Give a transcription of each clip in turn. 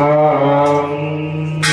તો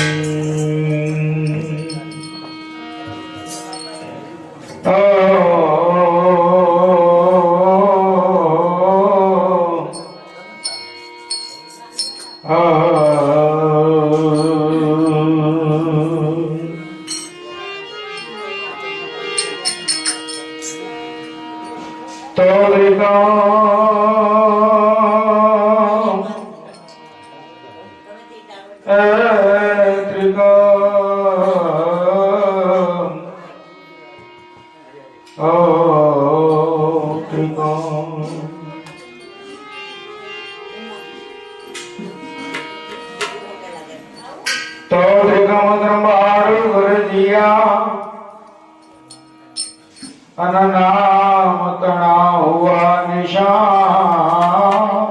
અને નામ તણા હુઆ નિશાન.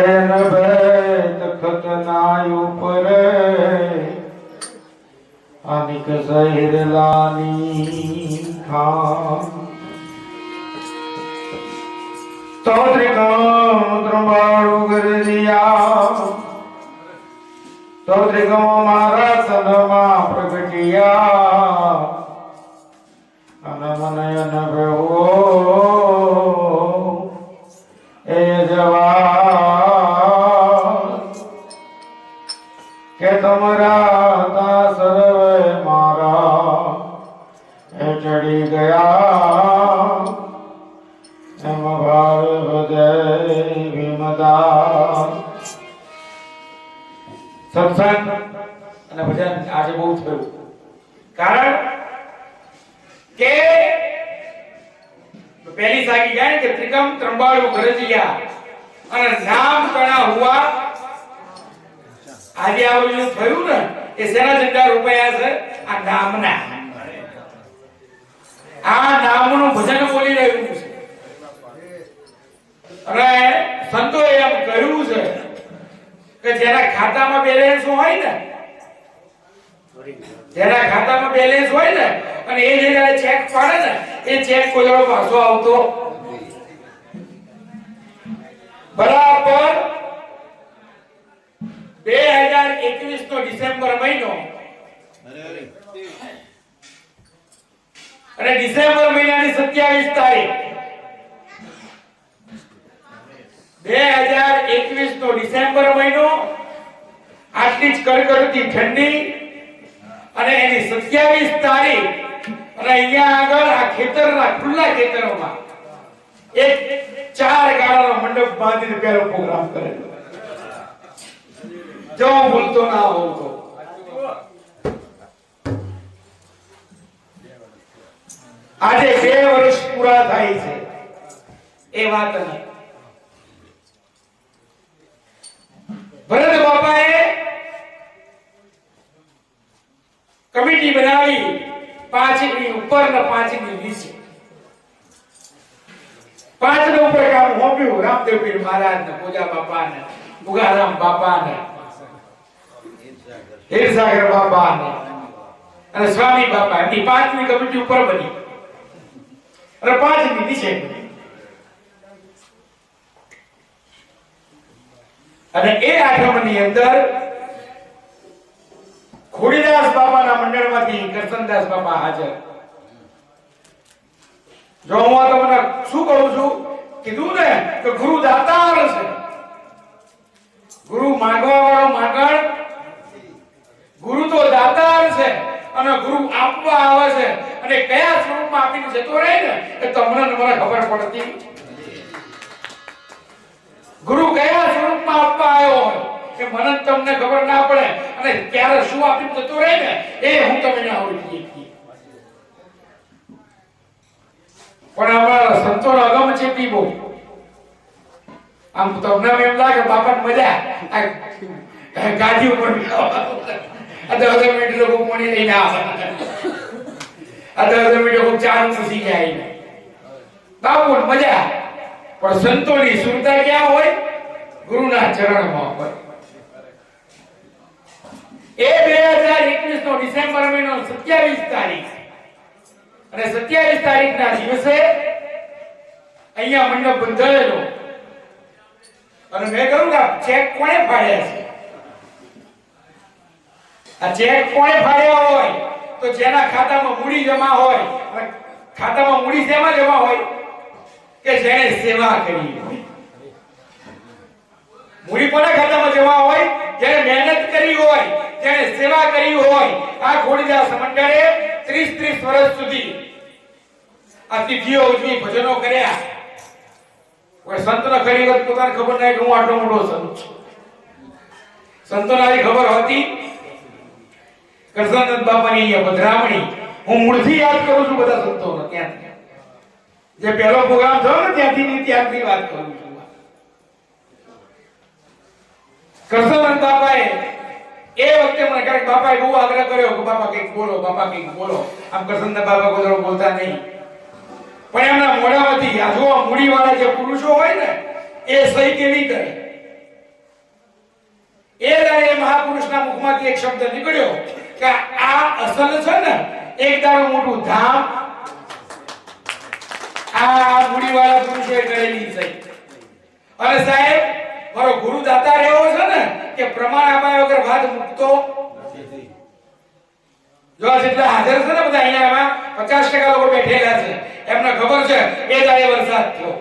એન ભેદ ખતનાય ઉપરે. અનિક સહિર લાની ખાન તો ત્રિકમ કરી દિયા તો ત્રિકોણ મારા સદમાં પ્રગટિયા. સત્સંગ અને ભજન આજે બહુ થયું. કારણ કે પહેલી સાગી જાય કે ત્રિકમ ત્રંબાળુ ગરજિયા અને નામ કણા હુઆ આજે આવું થયું ને, એ સેના ઝંડા રૂપાયા છે, આ નામના. આ નામનું ભજન બોલી રહ્યું છે. અને સંતોએ એમ કહ્યું છે કે જેના ખાતામાં બેલેન્સ હોય ને જેના ખાતામાં બેલેન્સ હોય ને અને એ જગ્યાએ ચેક પાડે ને એ ચેક કોઈ પાછો આવતો બરાબર? બે હજાર એકવીસ નો ડિસેમ્બર મહિનો. અને ડિસેમ્બર મહિનાની સત્યાવીસ તારીખ. બે હજાર એકવીસ નો ડિસેમ્બર મહિનો. આટલી જ કડકડતી ઠંડી. અને એની સત્યાવીસ તારીખ અને અહીંયા આગળ આ ખેતરના ખુલ્લા ખેતરોમાં એક ચાર ગાળાનો મંડપ બાંધીને પહેલો પ્રોગ્રામ કરેલો જો ભૂલતો ના હોઉં તો. આજે બે વર્ષ પૂરા થાય છે. એ વાત નહીં. ભરત બાપાએ કમિટી બનાવી, પાંચની ઉપર ને પાંચની નીચે. પાંચ ને ઉપર કામ હોપ્યું, રામદેવ મહારાજ ને પૂજા બાપા ને મુગારામ બાપા ને હીરસાગર બાપા ને અને સ્વામી બાપા, એમની પાંચની કમિટી ઉપર બની. અને પાંચની નીચે અને એ આઠમની અંદર ખોડીદાસ બાપાના મંડળમાંથી કરસનદાસ બાપા હાજર. જો હું તમને શું કહું છું? કીધું ને કે ગુરુ દાતાર છે. ગુરુ માંગવા વાળો માંગણ. ગુરુ તો દાતાર છે અને ગુરુ આપવા આવે છે. અને કયા સ્વરૂપમાં આપીને જતો રહે ને, એ તમને મને ખબર પડતી. ગુરુ કયા સ્વરૂપમાં આપવા આવ્યો હોય કે મને તમને ખબર ના પડે. અને ત્યારે શું આપીને જતો રહે ને, એ હું તમને આવડી છીએ પણ અમારા સંતો અગમ છે પીબો. આમ તમને એમ લાગે, બાપાને મજા આ ગાડી ઉપર અધા અધા મિનિટ લોકો પાણી લઈને આવે. અધા અધા મિનિટ લોકો ચાર પૂછી જાય બાપુ મજા પણ સંતોની સુરતા ક્યાં હોય? ગુરુના ચરણમાં હોય. એ બે હજાર એકવીસ નો ડિસેમ્બર મહિનો સત્યાવીસ તારીખ. અને સત્યાવીસ તારીખ ના દિવસે અહીંયા મંડપ બંધાયેલો. અને મેં કહ્યું કે ચેક કોણે ફાડ્યા છે? આ ચેક કોણે ફાડ્યા હોય? તો જેના ખાતામાં મૂડી જમા હોય ખાતામાં મૂડી શેમાં જમા હોય? કે જેણે સેવા કરી હોય. મૂડી કોના ખાતામાં જમા હોય? જેણે મહેનત કરી હોય, જેણે સેવા કરી હોય, આ ખોડીદાસ મંડળે 30 30 વર્ષ સુધી આ ઉજવી, ભજનો કર્યા. કોઈ સંતને ખરી વાત પોતાને ખબર નહીં કે હું આટલો મોટો સંત છું. સંતોને આવી ખબર હતી કરસનંદ બાપાની અહીંયા પધરામણી. હું મૂળથી યાદ કરું છું બધા સંતો ત્યાંથી જે પહેલો પ્રોગ્રામ થયો ને ત્યાંથી ત્યાંથી વાત કરું છું. કરસનંદ બાપાએ એ વખતે મને ક્યારેક બાપાએ બહુ આગ્રહ કર્યો કે બાપા કંઈક બોલો, બાપા કંઈક બોલો. આમ કરસનંદ બાપા કોઈ બોલતા નહીં. પણ એમના મોઢામાંથી આ જો મૂડીવાળા જે પુરુષો હોય ને, એ સહી કેવી કરે? એ દાડે મહાપુરુષના મુખમાંથી એક શબ્દ નીકળ્યો કે આ અસલ છે ને, એક દાડો મોટું ધામ. આ મૂડીવાળા પુરુષોએ કરેલી સહી. અને સાહેબ મારો ગુરુ દાતા એવો છે ને, કે પ્રમાણ આપ્યા વગર વાત મૂકતો જો આ જેટલા હાજર છે ને બધા અહીંયા એમાં પચાસ ટકા લોકો બેઠેલા છે. એમને ખબર છે એ દાડે વરસાદ થયો.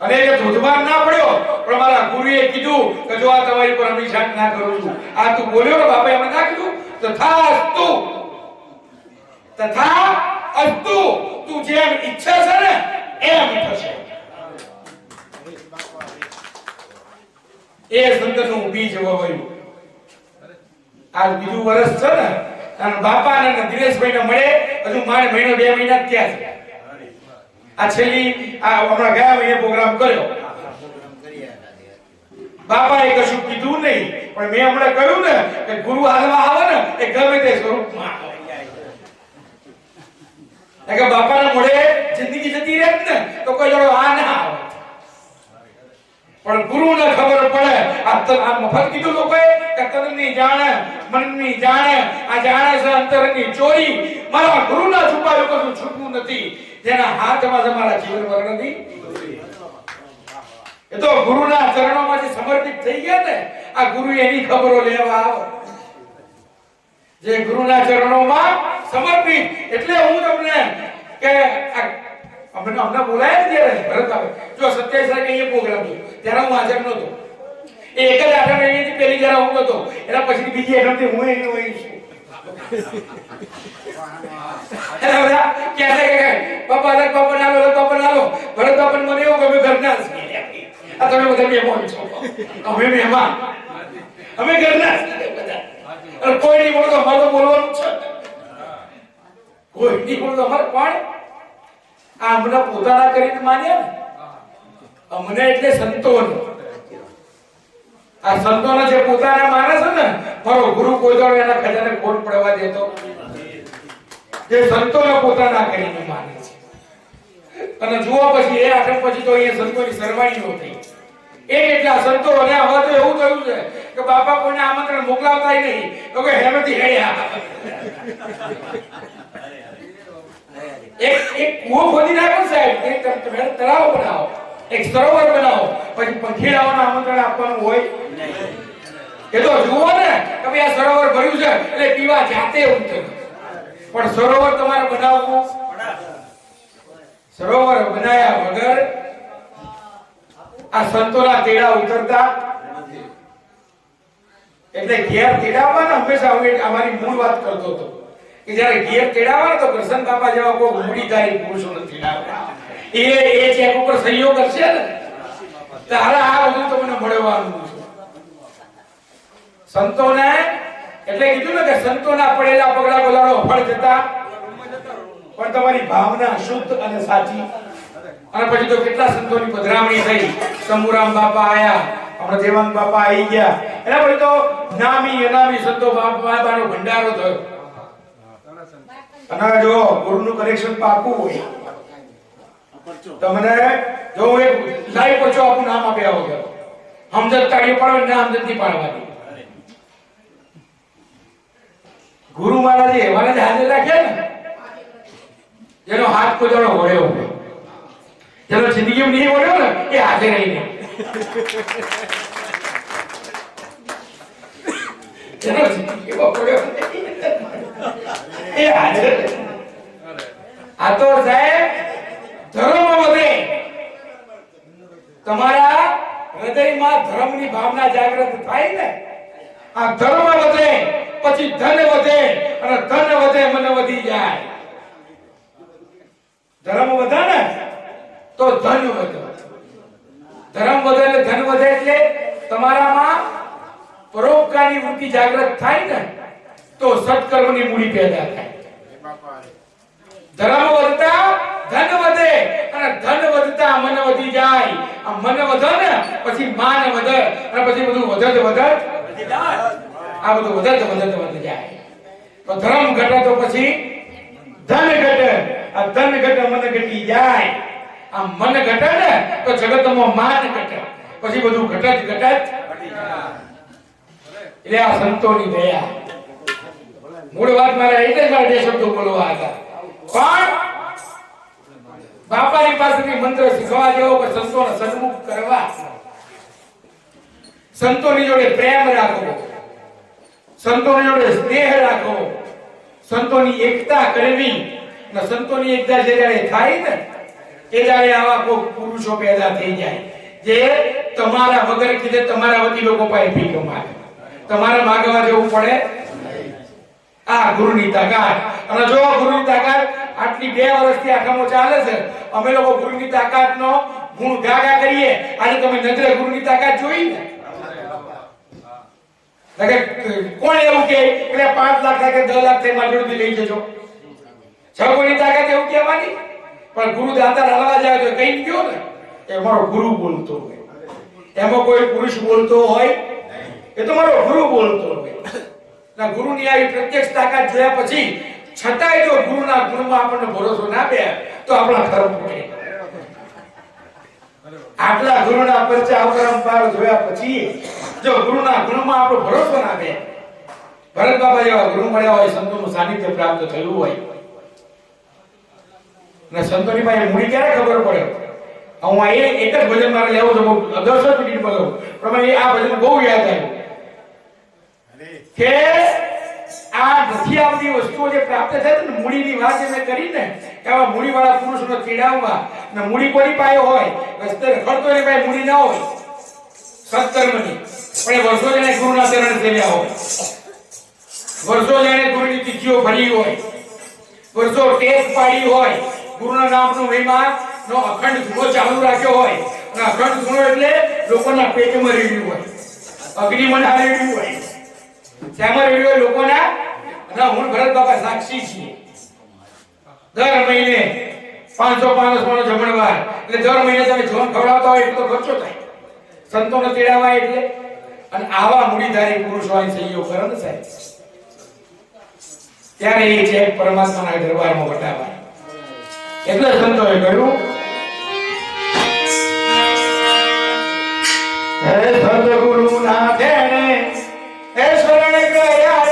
અને એ ધોધમાર ના પડ્યો, પણ મારા ગુરુએ કીધું કે જો આ તમારી પર અભિષેક ના કરું છું. આ તું બોલ્યો ને બાપા એમને ના કીધું, તથા અસ્તુ. તથા અસ્તુ. તું જેમ ઈચ્છે છે ને, એમ થશે. એ સંતનું બીજ વવાયું. આ બીજું વર્ષ છે ને, અને બાપા અને દિનેશભાઈ ને મળે, હજુ મારે મહિનો બે મહિના ત્યાં છે. આ છેલ્લી, આ હમણાં ગયા મહિને પ્રોગ્રામ કર્યો. બાપાએ કશું કીધું નહીં, પણ મેં હમણાં કહ્યું ને કે ગુરુ હાલવા આવે ને, એ ગમે તે સ્વરૂપમાં આવે. કે બાપાના મોઢે જિંદગી જતી રહે ને, તો કોઈ જોડો આ ના આવે. પણ ગુરુને ખબર પડે, આ તો આ મફત કીધું લોકોએ કે તનની જાણે, મનની જાણે, આ જાણે છે અંતરની ચોરી. મારા ગુરુના છુપાયું કશું છૂટવું નથી. જેના હાથમાં છે મારા જીવન વર્ણની. એ તો ગુરુના ચરણોમાંથી સમર્પિત થઈ ગયા ને, આ ગુરુ એની ખબરો લેવા આવે. જે ગુરુના ચરણોમાં સમર્પિત, એટલે હું તમને કે આ અમને અમને બોલાય ને ત્યારે ભરત આવે. જો સત્યાવીસ તારીખે અહીંયા પ્રોગ્રામ છે, ત્યારે હું હાજર નહોતો. એક જ આઠમ અહીંયાથી પહેલી જરા હું હતો. એના પછી બીજી આઠમથી હું અહીં હોય છું. એના કોઈ? નહીં બોલતો, અમારે તો બોલવાનું છે. કોઈ નહીં બોલતો કોણ? આ અમને પોતાના કરીને માન્યા ને? અમને એટલે સંતોને. આ સંતોને જે પોતાના માને છે ને, મારો ગુરુ કોઈ એના ખજાને ખોટ પડવા દેતો જે સંતોને પોતાના કરીને માને છે. અને જુઓ પછી, એ આઠમ પછી તો અહીંયા સંતોની સરવાણીઓ થઈ. એક એટલા સંતો અને હવે તો એવું થયું છે કે બાપા કોઈને આમંત્રણ મોકલાવતા નહીં. તો કે હેમેથી હેડ્યા એક એક કૂવો ખોદી નાખો સાહેબ એક તમે તળાવ બનાવો, એક સરોવર બનાવો, પછી પંખીડાઓને આમંત્રણ આપવાનું હોય. એ તો જુઓ ને, કે ભાઈ આ સરોવર ભર્યું છે, એટલે પીવા જાતે ઉતરે. પણ સરોવર તમારે બનાવવું? સરોવર બનાયા વગર આ સંતોના તેડા ઉતરતા એટલે ઘેર તેડામાં હંમેશા હું અમારી મૂળ વાત કરતો હતો. કે જ્યારે ઘેર તેડાવવા તો કરશન બાપા જેવા કોઈ મૂડીધારી પુરુષો નથી. એ એ ચેક ઉપર સહીઓ કરશે ને, તારા આ બધું તમને મળવાનું છે. સંતોને, એટલે કીધું ને કે સંતોના પડેલા પગલા બોલાડો, ફળ જતા. પણ તમારી ભાવના શુદ્ધ અને સાચી. અને પછી તો કેટલા સંતોની પધરામણી થઈ. શંભુરામ બાપા આયા, હમણાં દેવાંગ બાપા આવી ગયા. એના પછી તો નામી, અનામી સંતો બાપા, બાપાનો ભંડારો થયો. અને જો ગુરુનું કનેક્શન પાકું હોય તમને જો હું એક લાઈવ પરચો આપું, નામ આપ્યા વગર હમદર્દ તાળી પાડો ને હમદર્દ નહીં પાડવાની ગુરુ મહારાજે એવાને જ હાજર રાખ્યા ને જેનો હાથ કોઈ વળ્યો જેનો જિંદગીમાં નહીં વળ્યો ને, એ હાજર રહીને જેનો જિંદગીમાં બોલ્યો આ તો સાહેબ ધર્મ વધે. તમારા હૃદયમાં ધર્મની ભાવના જાગૃત થાય ને? આ ધર્મ વધે, પછી ધન વધે, અને ધન વધે, મન વધી જાય. ધર્મ વધે ને? તો ધન વધે. ધર્મ વધે એટલે ધન વધે એટલે તમારામાં પરોપકારની વૃત્તિ જાગૃત થાય ને? તો સત્કર્મની મૂડી પેદા થાય. ધર્મ વધતા ધન વધે અને ધન વધતા મન વધી જાય. આ મન વધે ને પછી માન વધે અને પછી બધું વધત વધત આ બધું વધત વધત વધી જાય. તો ધર્મ ઘટે તો પછી ધન ઘટે. આ ધન ઘટે મન ઘટી જાય. આ મન ઘટે ને તો જગતમાં માન ઘટે. પછી બધું ઘટત ઘટત. એટલે આ સંતોની દયા. મૂળ વાત મારા એટલે જ શબ્દો બોલવા હતા. પણ બાપાની પાસેથી મંત્ર શીખવા જેવો કે સંતોને સન્મુખ કરવા સંતોની જોડે પ્રેમ રાખવો, સંતોની જોડે સ્નેહ રાખવો, સંતોની એકતા કરવી અને સંતોની એકતા જે જ્યારે થાય ને, એ જ્યારે આવા કોઈ પુરુષો પેદા થઈ જાય, જે તમારા વગર કીધે તમારા વતી લોકો પાસે ભીખ માગે. તમારે માગવા જવું પડે આ ગુરુની તાકાત. અને જો ગુરુની તાકાત આટલી બે વર્ષથી આખામાં ચાલે છે, અમે લોકો ગુરુની તાકાતનો ગુણ ગાગા કરીએ. આજે તમે નજરે ગુરુની તાકાત જોઈ ને? કોણ એવું કે, એટલે પાંચ લાખ કે દસ લાખ થાય, મારી લઈ જજો. છ ગુરુની તાકાત એવું કહેવાની? પણ ગુરુ દાતા હલવા જાય તો કઈ ગયો ને? એ મારો ગુરુ બોલતો હોય. એમાં કોઈ પુરુષ બોલતો હોય? એ તો મારો ગુરુ બોલતો ના, ગુરુની આવી પ્રત્યક્ષ તાકાત જોયા પછી, છતાંય જો ગુરુના ગુણમાં આપણને ભરોસો ના બે, તો આપણા ધર્મ પડે આટલા ગુરુના પરચા અપરંપાર જોયા પછી, જો ગુરુના ગુણમાં આપણો ભરોસો ના બે, ભરત બાબા જેવા ગુરુ મળ્યા હોય, સંતોનું સાનિધ્ય પ્રાપ્ત થયું હોય. ને સંતોની પાસે મૂડી ક્યારે ખબર પડે? હું આ એક જ ભજન મારે લેવું છે દસ જ મિનિટ બોલું. પણ મને આ ભજન બહુ યાદ આવ્યું. કે આ નથી આવતી વસ્તુઓ જે પ્રાપ્ત થાય ને, મૂડીની વાત જે મેં કરી ને, કે આવા મૂડીવાળા પુરુષોને ચીડાવવા ને મૂડી કોની પાસે હોય વસ્તર ખડતો એને પાસે મૂડી ના હોય. સત્કર્મની. પણ એ વર્ષો જેને ગુરુના ચરણ સેવ્યા હોય. વર્ષો જેને ગુરુની તિથિઓ ભરી હોય. વર્ષો ટેક પાડી હોય. ગુરુના નામનો મહિમા નો અખંડ ધૂણો ચાલુ રાખ્યો હોય. અને અખંડ ધૂણો એટલે લોકોના પેટમાં રેડ્યું હોય. અગ્નિમાં રેડ્યું હોય. શ્યામા રેડિયો લોકોના, અને હું ભરત બાપા સાક્ષી છીએ. દર મહિને પાંચસો પાંચસો માણસ જમણવાર. એટલે દર મહિને તમે જોન ખવડાવતા હોય એટલો ખર્ચો થાય. સંતોને તેડાવા એટલે. અને આવા મૂડીધારી પુરુષો અહીં સહયોગ કરે ને સાહેબ. ત્યારે એ છે પરમાત્માના દરબારમાં વટાવા એટલે સંતોએ કહ્યું, હે સદગુરુ ના ધેણે હે શરણ ગયા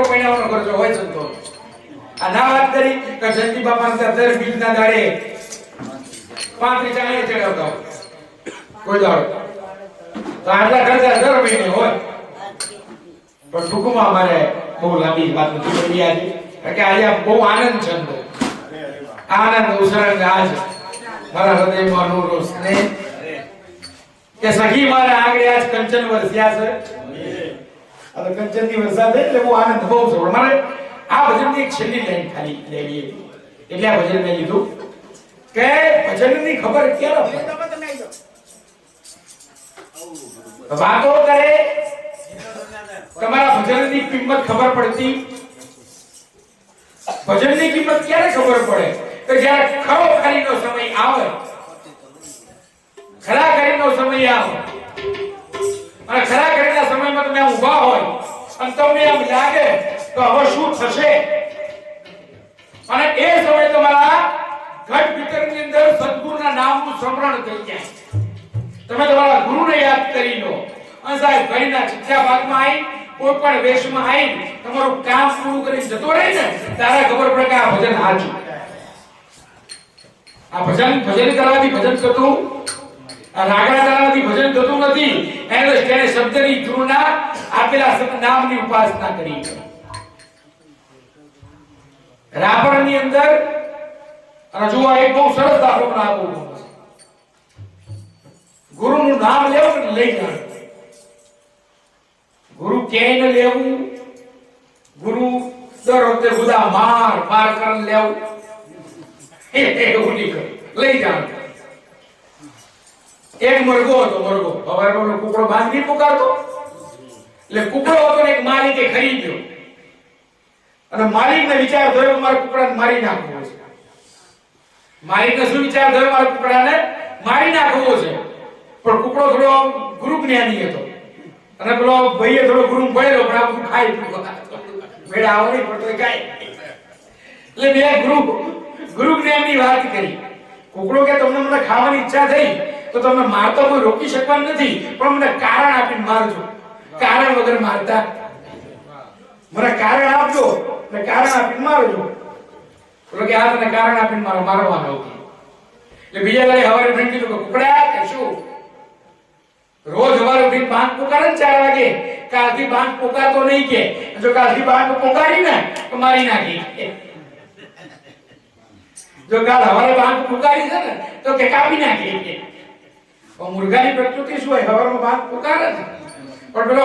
દર મહિનાનો ખર્ચો હોય સંતો આ ના વાત કરી કે જયંતિ બાપા દર બીજના દાડે પાંત્રીસ ચાલીસ ચડાવતા. કોઈ દાડો. તો આટલા ખર્ચા દર મહિને હોય. પણ ટૂંકમાં અમારે બહુ લાંબી વાત નથી કરી આજે. કે આજે બહુ આનંદ છે આનંદ ઉસરંગ આજ મારા હૃદયમાં અનુરો સ્નેહ. કે સખી મારા આગળ આજ કંચન વર્ષ છે. તો કંચનની વરસાદ એટલે બહુ આનંદ, બહુ છે મારે આ ભજનની એક છેલ્લી લાઈન ખાલી લેવી. એટલે આ ભજન મેં લીધું. કે ભજનની ખબર ક્યારે વાતો કરે. તમારા ભજનની કિંમત ખબર પડતી. ભજનની કિંમત ક્યારે ખબર પડે? કે જ્યારે ખરો ખરીનો સમય આવે, ખરા ખરીનો સમય આવે તમે ઊભા હોય અને તમને એમ લાગે કે હવે શું થશે? અને એ સમય તમારા ઘટ ભીતરની અંદર સદગુરુના નામનું સ્મરણ થઈ જાય. તમે તમારા ગુરુને યાદ કરી લો. અને સાહેબ, ઘડીના છઠ્ઠા ભાગમાં આવી કોઈ પણ વેશમાં આવી તમારું કામ પૂરું કરી જતો રહે ને, તારા ખબર પડે કે આ ભજન હાચું આ ભજન ભજન કરવાથી ભજન આ રાગડા કરવાથી ભજન થતું નથી. એને તેને શબ્દની ધ્રુવના આપેલા નામની ઉપાસના કરી રાપણની અંદર અને જો એક બહુ સરસ દાખલો પણ આપો. ગુરુનું નામ લેવું લઈ જાય ગુરુ ક્યાંય લેવું? ગુરુ દર વખતે ગુદા માર માર કરીને લેવું? એવું નહીં લઈ જવાનું એક મરઘો હતો, મરઘો. હવારમાં કુકડો બાંધી પુકારતો. એટલે કુકડો હતો ને એક માલિકે ખરીદ્યો. અને માલિકને વિચાર થયો કે કુકડાને મારી નાખવો છે. માલિકને શું વિચાર થયો મારા કુકડાને મારી નાખવો છે. પણ કુકડો થોડો ગુરુ જ્ઞાની હતો. અને પેલો ભાઈએ થોડો ગુરુ ભણેલો પણ આ બધું ખાઈ મેળા આવડી નહીં તોય ખાય. એટલે બે ગુરુ ગુરુ જ્ઞાનની વાત કરી. કુકડો કે, તમને મને ખાવાની ઈચ્છા થઈ? તો તમે મારતો કોઈ રોકી શકવાનું નથી, પણ મને કારણ આપીને મારજો. કારણ વગર મારતા મને કારણ આપજો ને કારણ આપીને મારજો. એટલે કે આ તને કારણ આપીને મારો, મારવાનો એટલે બીજા દાડે હવારે ફ્રેન્ડ કીધું કે કુકડા, કે શું? રોજ હવારે ઉઠીને બાંધ પુકારે ને ચાર વાગે. કાલથી બાંધ પુકારતો નહીં કે. જો કાલથી બાંધ પુકારી ને, તો મારી નાખી. જો કાલ હવારે બાંધ પુકારી છે ને, તો કે કાપી નાખી મુર્ગાની પ્રકૃતિ શું હોય? હવામાં બાંધ પુકારે છે પણ પેલો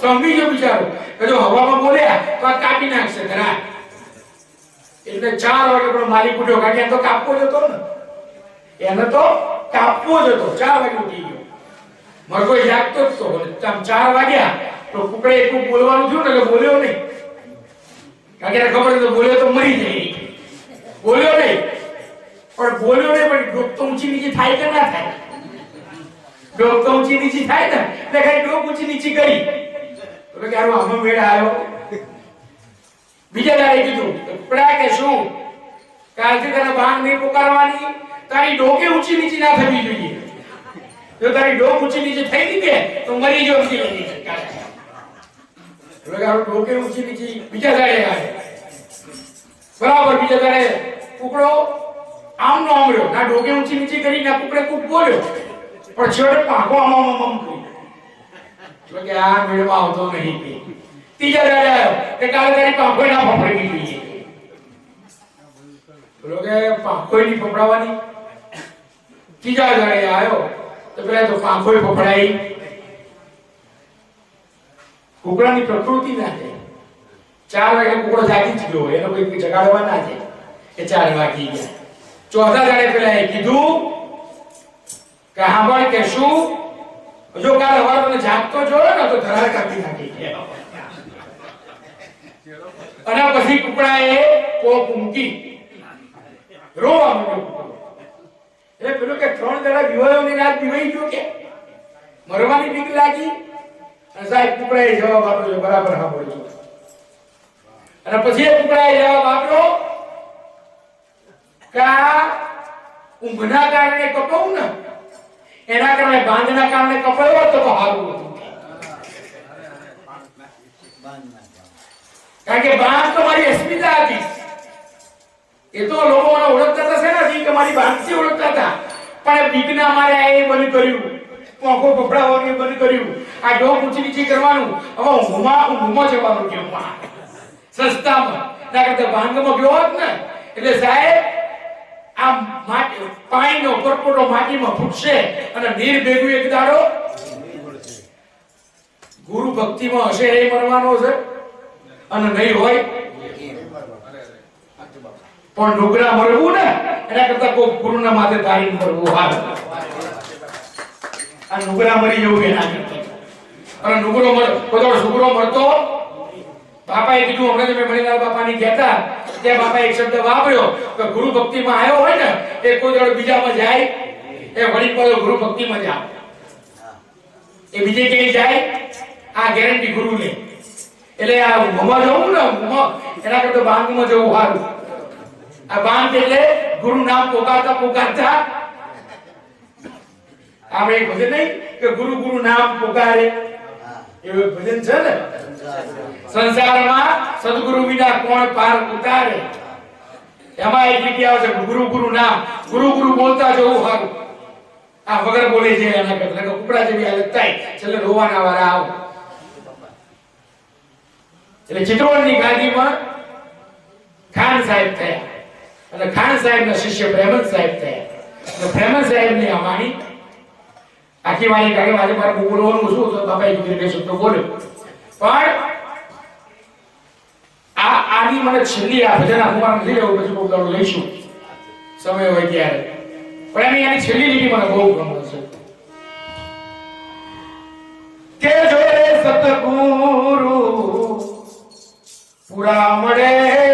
સમજી ગયો બિચારો, કે જો હવામાં બોલ્યા તો આ કાપી નાખશે ઘરા એટલે ચાર વાગે પણ મારી ઉઠ્યો, કારણ કે તો કાપવો જ હતો ને. એને તો કાપવો જ હતો. ચાર વાગે ઉઠી ગયો. મરઘો જાગતો જ તો આમ ચાર વાગ્યા, તો કુકડે એટલું બોલવાનું થયું ને, એટલે બોલ્યો નહીં. કારણ કે ખબર તો બોલ્યો તો મરી જાય. બોલ્યો નહીં. પણ બોલ્યો નહીં, પણ ડોક તો ઊંચી નીચી થાય કે ના થાય? ડોક તો ઊંચી નીચી થાય ને, એટલે ખાલી ડોક ઊંચી નીચી કરી. તો કે આમાં મેળ આવ્યો. બીજા દાડે કીધું કુકડા કે શું? તને બાંગ નહીં પુકારવાની? તારી ડોકે ઊંચી નીચી ના થવી જોઈએ. જો તારી ડોક ઊંચી નીચે થઈ ગઈ કે, તો મરી જો ઊંચી નીચે. એટલે ડોકે ઊંચી નીચી બીજા દાડે આવે. બરાબર, બીજા દાડે કુકડો આમ નો આમ રહ્યો ના ડોકે ઊંચી નીચી કરી, ના કુકડે કુક બોલ્યો. પણ છેડે પાંખો આમ આમ કરી કે આ મેળવા આવતો નહીં કે. ત્રીજા દાડે આવ્યો. કે કાલે તારી પાંખો ના ફફડવી જોઈએ બોલો કે પાંખો ની ફફડાવાની ત્રીજા દાડે આવ્યો. તો પેલા તો પાંખો ફફડાઈ કુકડાની પ્રકૃતિ ના છે. ચાર વાગે કુકડો જાગી જ ગયો. એનો કોઈ જગાડવા ના છે. કે ચાર વાગી ગયા. ચોથા દાડે પેલા એ કીધું કે સાંભળ કે શું જો કાલે હવાર મને જાગતો જોયો ને, તો ધરાર કાપી નાખી અને પછી કુકડાએ કોક મૂકી. રોવા માંડ્યો એ પેલું કે ત્રણ દાડા વિવાહોની રાત દિવાઈ ગયો કે? મરવાની બીક લાગી? અને સાહેબ કુકડાએ જવાબ આપ્યો છે, બરાબર, હા સાંભળજો અને પછી એ કુકડાએ જવાબ આપ્યો કે આ ઊંઘના કારણે કપાવું ને? એના કારણે બાંધના કારણે કપાયો હોત તો સારું હતું કારણ કે બાંધ તો મારી અસ્મિતા હતી. એ તો લોકો મને ઓળખતા હતા શેનાથી કે મારી બાંધથી ઓળખતા હતા. પણ બીકના મારે એ બંધ કર્યું. પોંખો એ બંધ કર્યું. આ ડોક ઊંચી નીચી કરવાનું. હવે ઊંઘમાં ઊંઘમાં જવાનું કે ઊંઘમાં સસ્તામાં. ના કરતા ભાંગમાં ગયો હોત ને, એટલે સાહેબ આ માટી, પાણીનો પરપોટો માટીમાં ફૂટશે અને નીર ભેગું એક દાડો ગુરુ ભક્તિમાં હશે એ મરવાનો છે. અને નહીં હોય, પણ ડુગરા મરવું ને, એના કરતા કોઈ ગુરુના માથે તારી મરવું હાલ આ ડુગરા મરી જવું એના કરતા અને ડુગરો મર બધો ડુગરો મરતો બાપાએ કીધું, હમણાં તમે મણિલાલ બાપાની કહેતા ત્યાં બાપાએ એક શબ્દ વાપર્યો કે ગુરુ ભક્તિમાં આવ્યો હોય ને, એ કોઈ દાડો બીજામાં જાય, એ વળી પાછો ગુરુ ભક્તિમાં જ આવે. એ બીજે ક્યાંય જાય, આ ગેરંટી ગુરુને. એટલે આ ઊંઘમાં જવું ને, ઊંઘમાં, એના કરતા બાંધમાં જવું સારું. આ બાંધ એટલે ગુરુ નામ પોકારતા પોકારતા આપણે એક ભજન નહીં, કે ગુરુ ગુરુ નામ પોકારે. એવું ભજન છે ને? સંસારમાં સદગુરુ વિના કોણ પાર ઉતારે? એમાં એક જગ્યા છે, ગુરુ ગુરુ નામ. ગુરુ ગુરુ બોલતા જવું સારું. આ વગર બોલે છે એના કરતા. કુકડા જેવી હાલત થાય. છેલ્લે રોવાના વાળા આવ. એટલે ચિત્રોડની ગાદીમાં ખાન સાહેબ થયા. અને ખાન સાહેબના શિષ્ય પ્રેમન સાહેબ થયા. અને પ્રેમન સાહેબની વાણી આખી વાણી કાઢી. મારી મારે બોલવાનું શું તો બાપાએ કીધું બે શબ્દો બોલ્યો પણ આ આની મને છેલ્લી આ ભજન આખું નથી લેવું પછી બહુ દાડો લઈશું. સમય હોય ત્યારે. પણ એની એની છેલ્લી લીટી મને બહુ ગમે છે. કે જો સતગુરુ પૂરા મળે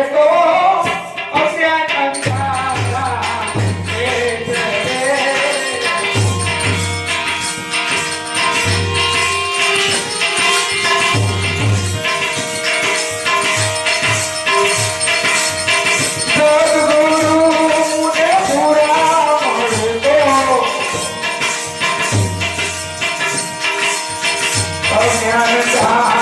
અજ્ઞાન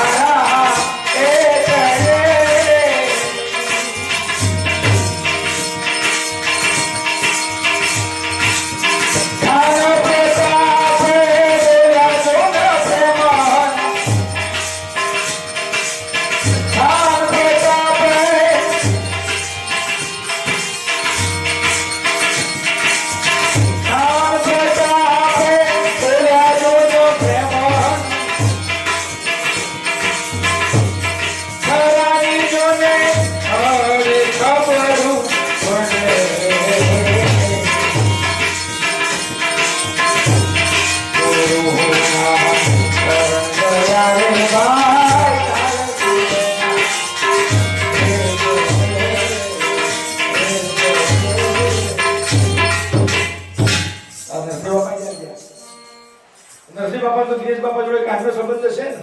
નરસિંહ બાપા તો દિનેશ બાપા જોડે કાંઠનો સંબંધ છે ને.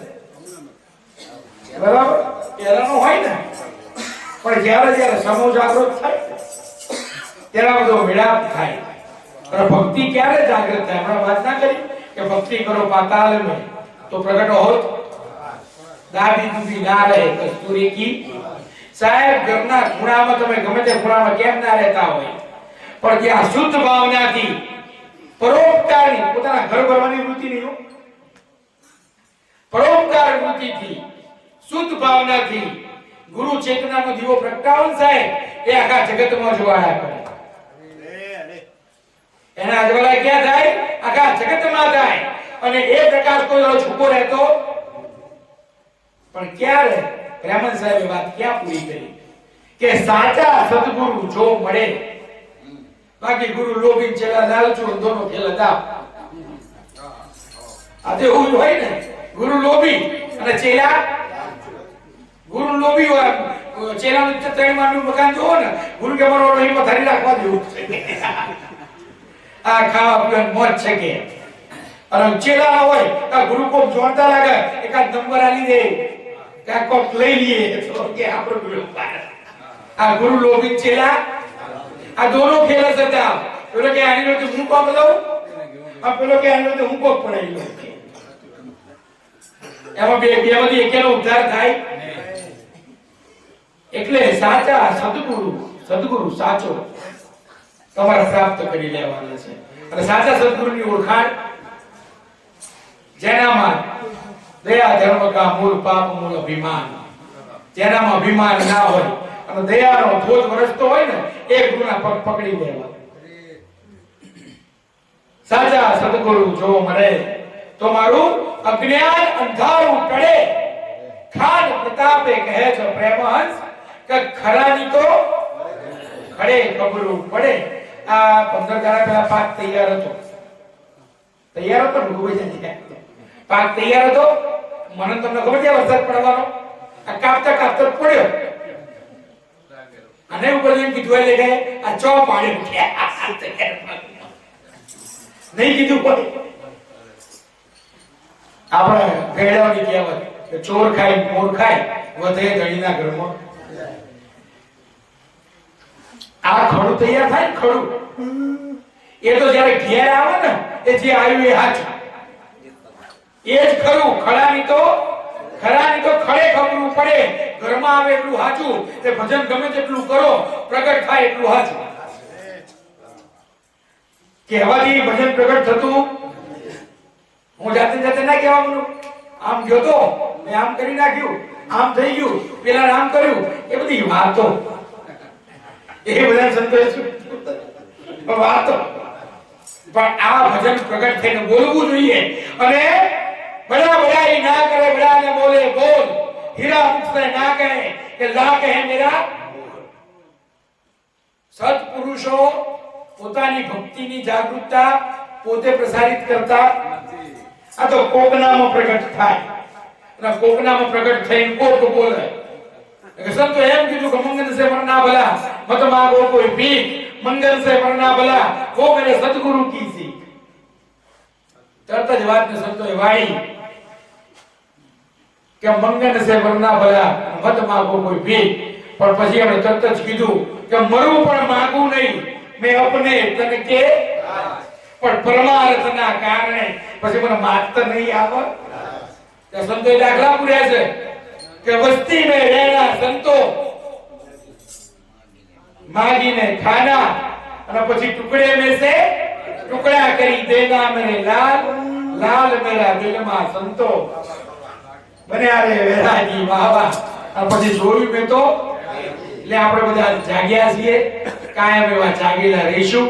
બરાબર? પહેલાનો હોય ને. પણ જ્યારે જ્યારે સમૂહ જાગૃત થાય, ત્યારે બધો મેળાપ થાય. અને ભક્તિ ક્યારે જાગૃત થાય? હમણાં વાત ના કરી કે ભક્તિ કરો પાતાલ નહીં તો પ્રગટ હોત. દાદી દૂધી ના રહે, કસ્તુરી કી. સાહેબ, ઘરના ખૂણામાં તમે ગમે તે ખૂણામાં કેમ ના રહેતા હોય? પણ ત્યાં શુદ્ધ ભાવનાથી પરોપકારની પોતાના ઘર ભરવાની વૃત્તિ નહીં પરોપકાર વૃત્તિથી, શુદ્ધ ભાવનાથી ગુરુ ચેતનાનો દીવો પ્રગટાવન સાહેબ એ આખા જગતમાં જોવાયા કરે એના અજવાળા ક્યાં થાય? આખા જગતમાં થાય. અને એ પ્રકાશ કોઈ છૂપો રહેતો પણ ક્યારે? બ્રાહ્મણ સાહેબે વાત ક્યાં પૂરી કરી? કે સાચા સદગુરુ જો મળે બાકી ગુરુ લોભી ચેલા લાલચુ અંધોનો ખેલ હતા આજે એવું હોય ને, ગુરુ લોભી અને ચેલા ગુરુ લોભી હોય ચેલાનું ત્રણ માળનું મકાન જોવો ને, ગુરુ કે મારો અહીં પથારી રાખવા જેવું આ ખાવા પીવાનું મોજ છે કે. અને ચેલા ના હોય તો ગુરુ કોક જોડતા લાગે, એકાદ નંબર આલી દે કાં કોક લઈ લઈએ, તો કે આપણો ગુરુ આ ગુરુ લોભી ચેલા આ દોનો ખેલ જ ત્યાં પેલો કે આની જોડે હું કોક લઉં? આ પેલો કે આની જોડે હું કોક પડાવી લઉં. એમાં બે બે માંથી એકેનો ઉદ્ધાર થાય. એટલે સાચા સદગુરુ સદગુરુ સાચો તમારે પ્રાપ્ત કરી લેવાના છે. અને સાચા સદગુરુની ઓળખાણ જેનામાં દયા ધર્મ કા મૂળ પાપ, મૂળ અભિમાન. જેનામાં અભિમાન ના હોય અને દયાનો ભોજ વરસતો હોય ને, એ ગુરુના પગ પકડી લેવા. સાચા સદગુરુ જો મળે તો મારું અજ્ઞાન અંધારું ટળે. ખાન પ્રતાપે કહે છે પ્રેમહંસ કે ખરાની તો ખડે કબરું પડે. આ પંદર દાડા પહેલા પાક તૈયાર હતો. તૈયાર હતો ને ડૂબી પાક તૈયાર હતો. મને તમને ખબર છે વરસાદ પડવાનો? આ કાપતા કાપતા પડ્યો. અને ઉપર જઈને કીધું એટલે કે આ ચો પાણી નહીં કીધું કોઈ. આપણે ભેડાવાની કહેવત કે ચોર ખાય, મોર ખાય, વધે ધણીના ઘરમાં. આ ખડું તૈયાર થાય ખડું. એ તો જ્યારે ઘેર આવે ને, એ જે આવ્યું એ હાચું એ જ ખરું. ખરાની તો ખરાની તો ખડે ખબરું પડે. ઘરમાં આવે એટલું હાચું, તે ભજન ગમે તેટલું કરો, પ્રગટ થાય એટલું હાચું. કહેવાથી ભજન પ્રગટ થતું? હું જાતે જાતે ના કહેવા માંડું આમ ગયો તો, મેં આમ કરી નાખ્યું, આમ થઈ ગયું પેલા આમ કર્યું, એ બધી વાતો. એ બધા સંતોષ વાતો. પણ આ ભજન પ્રગટ થઈને બોલવું જોઈએ. અને બધા બધા એ ના કરે બધા ને બોલે, બોલ. હીરા મુખસે ના કહે કે લા કહે મેરા સત્પુરુષો પોતાની ભક્તિની જાગૃતતા પોતે પ્રસારિત કરતા આ તો કોકનામાં પ્રગટ થાય. અને કોકનામાં પ્રગટ થઈને કોક બોલે. સંતો એમ કીધું કે મંગન સે મરના ભલા. મત માગો કોઈ ભીખ. મંગન સે મરના ભલા. કોક મેરે સદગુરુ કી સી તરત જ વાતને સંતોએ વાળી. કે મંગન છે મરના ભયા મત માગો કોઈ ભી પણ પછી એમણે તરત જ કીધું કે મરું પણ માગું નહીં. મેં અપને તને કે પણ પરમાર્થના કારણે પછી મને માગતા નહીં આવે તે સંતો દાખલા પૂર્યા છે કે વસ્તી મે રહેણા સંતો માગીને ખાના અને પછી ટુકડે મેં છે, ટુકડા કરી દેના મને લાલ લાલ મેરા દિલમાં સંતો. બન્યા રે, વેરાજી વાવા આ પછી જોયું મેં તો? એટલે આપણે બધા જાગ્યા છીએ, કાયમ એવા જાગેલા રહીશું.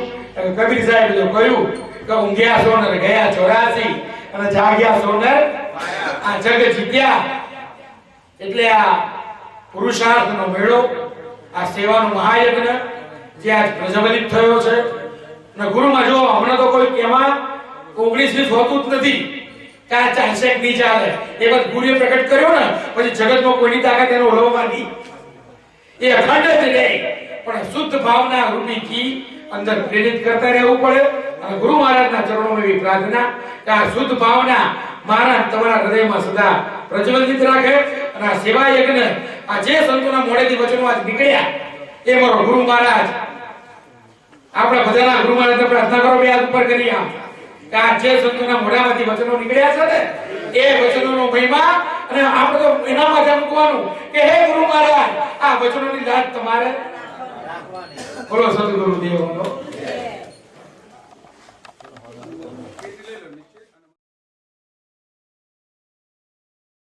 કબીર સાહેબ તો કહ્યું કે ઊંઘ્યા સોનર ગયા ચોરાસી, અને જાગ્યા સોનર આ જગ જીત્યા. એટલે આ પુરુષાર્થનો મેળો, આ સેવાનો મહાયજ્ઞ જે આજ પ્રજ્વલિત થયો છે. અને ગુરુમાં જો હમણાં તો કોઈ એમાં ઓગણીસ વીસ હોતું જ નથી. કે ચાલશે કે નહીં ચાલે એ વાત ગુરુએ પ્રગટ કર્યો ને, પછી જગતમાં કોઈની તાકાત એનો ઓળવવા નહીં. એ અખંડ જ રહે. પણ શુદ્ધ ભાવના રૂપી ઘી અંદર પ્રેરિત કરતા રહેવું પડે અને ગુરુ મહારાજના ચરણોમાં એવી પ્રાર્થના કે આ શુદ્ધ ભાવના મહારાજ તમારા હૃદયમાં સદા પ્રજ્વલિત રાખે અને આ સેવા યજ્ઞ આ જે સંતોના મોડેથી વચનો આજ નીકળ્યા, એ મારો ગુરુ મહારાજ. આપણા બધાના ગુરુ મહારાજને પ્રાર્થના કરો બે હાથ ઉપર કરી આમ. કે આ જે સંતોના મોઢામાંથી વચનો નીકળ્યા છે ને, એ વચનોનો મહિમા અને આપણે તો જ માટે મૂકવાનું કે હે ગુરુ મહારાજ, આ વચનોની લાજ તમારે? બોલો સદગુરુ દેવનો